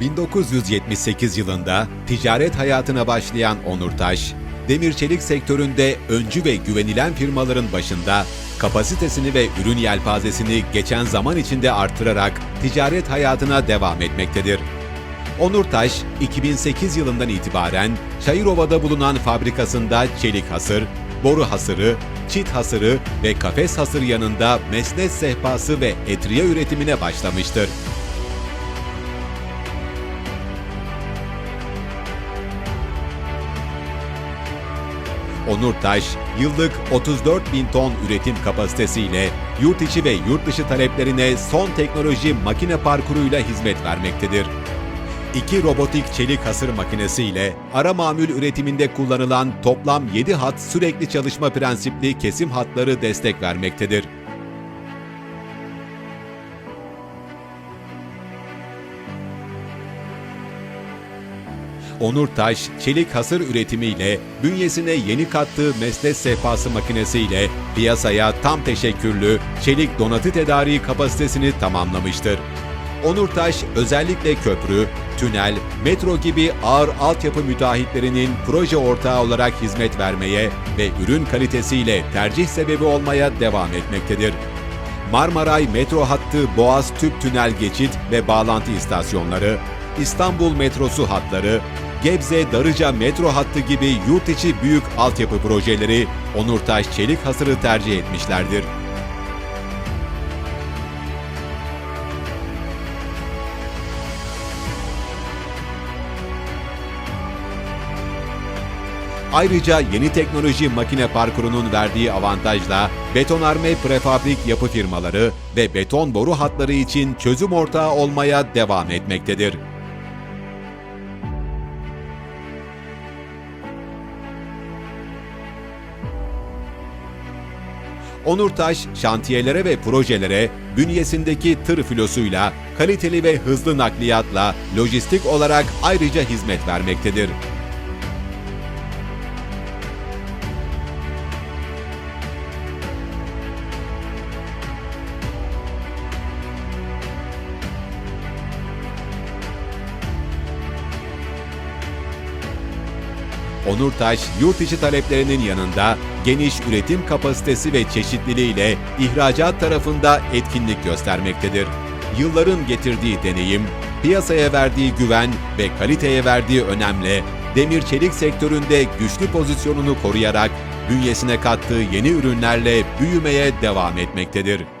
1978 yılında ticaret hayatına başlayan Onur Taş, demir çelik sektöründe öncü ve güvenilen firmaların başında kapasitesini ve ürün yelpazesini geçen zaman içinde artırarak ticaret hayatına devam etmektedir. Onur Taş, 2008 yılından itibaren Çayırova'da bulunan fabrikasında çelik hasır, boru hasırı, çit hasırı ve kafes hasır yanında mesnet sehpası ve etriye üretimine başlamıştır. Onur Taş, yıllık 34 bin ton üretim kapasitesiyle yurt içi ve yurt dışı taleplerine son teknoloji makine parkuruyla hizmet vermektedir. İki robotik çelik hasır makinesiyle ara mamül üretiminde kullanılan toplam 7 hat sürekli çalışma prensipli kesim hatları destek vermektedir. Onur Taş, çelik hasır üretimiyle bünyesine yeni kattığı meslet sehpası makinesiyle piyasaya tam teşekkürlü çelik donatı tedariği kapasitesini tamamlamıştır. Onur Taş özellikle köprü, tünel, metro gibi ağır altyapı müteahhitlerinin proje ortağı olarak hizmet vermeye ve ürün kalitesiyle tercih sebebi olmaya devam etmektedir. Marmaray metro hattı Boğaz Tüp Tünel Geçit ve bağlantı istasyonları, İstanbul metrosu hatları, Gebze Darıca metro hattı gibi yurt içi büyük altyapı projeleri Onurtaş Çelik Hasır'ı tercih etmişlerdir. Ayrıca yeni teknoloji makine parkurunun verdiği avantajla betonarme prefabrik yapı firmaları ve beton boru hatları için çözüm ortağı olmaya devam etmektedir. Onur Taş, şantiyelere ve projelere bünyesindeki tır filosuyla, kaliteli ve hızlı nakliyatla lojistik olarak ayrıca hizmet vermektedir. Onur Taş, yurt içi taleplerinin yanında geniş üretim kapasitesi ve çeşitliliğiyle ihracat tarafında etkinlik göstermektedir. Yılların getirdiği deneyim, piyasaya verdiği güven ve kaliteye verdiği önemle demir çelik sektöründe güçlü pozisyonunu koruyarak bünyesine kattığı yeni ürünlerle büyümeye devam etmektedir.